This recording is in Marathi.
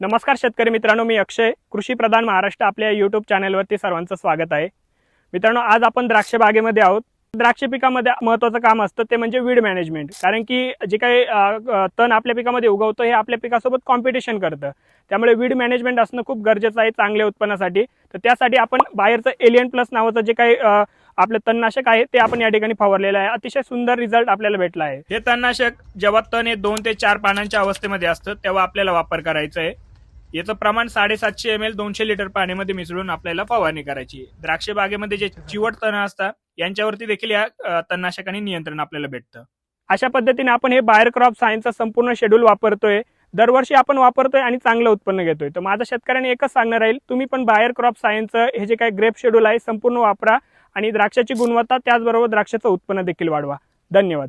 नमस्कार शेतकरी मित्रांनो मी अक्षय. कृषी प्रधान महाराष्ट्र आपल्या यूट्यूब चॅनलवरती सर्वांचं स्वागत आहे. मित्रांनो आज आपण द्राक्ष बागेमध्ये आहोत. द्राक्ष पिकामध्ये महत्त्वाचं काम असतं ते म्हणजे वीड मॅनेजमेंट कारण की जे काही तण आपल्या पिकामध्ये उगवतं हे आपल्या पिकासोबत कॉम्पिटिशन करतं. त्यामुळे वीड मॅनेजमेंट असणं खूप गरजेचं आहे चांगल्या उत्पन्नासाठी. तर त्यासाठी आपण बाहेरचं एलियन प्लस नावाचं जे काही आपलं तणनाशक आहे ते आपण या ठिकाणी फवारलेलं आहे. अतिशय सुंदर रिझल्ट आपल्याला भेटला आहे. हे तणनाशक जेव्हा तण हे दोन ते चार पानांच्या अवस्थेमध्ये असतं तेव्हा आपल्याला वापर करायचा आहे. याचं प्रमाण साडेसातशे एम एल दोनशे लिटर पाण्यामध्ये मिसळून आपल्याला फवारणी करायची आहे. द्राक्ष बागेमध्ये जे चिवट तण असतात यांच्यावरती देखील या तणनाशकाने नियंत्रण आपल्याला भेटतं. अशा पद्धतीने आपण हे बाहेर क्रॉप सायन्सचा संपूर्ण शेड्यूल वापरतोय. दरवर्षी आपण वापरतोय आणि चांगलं उत्पन्न घेतोय. तर माझं शेतकऱ्यांनी एकच सांगणार राहील तुम्ही पण बाहेर क्रॉप सायन्सचं हे जे काही ग्रेप शेड्यूल आहे संपूर्ण वापरा आणि द्राक्षाची गुणवत्ता त्याचबरोबर द्राक्षाचं उत्पन्न देखील वाढवा. धन्यवाद.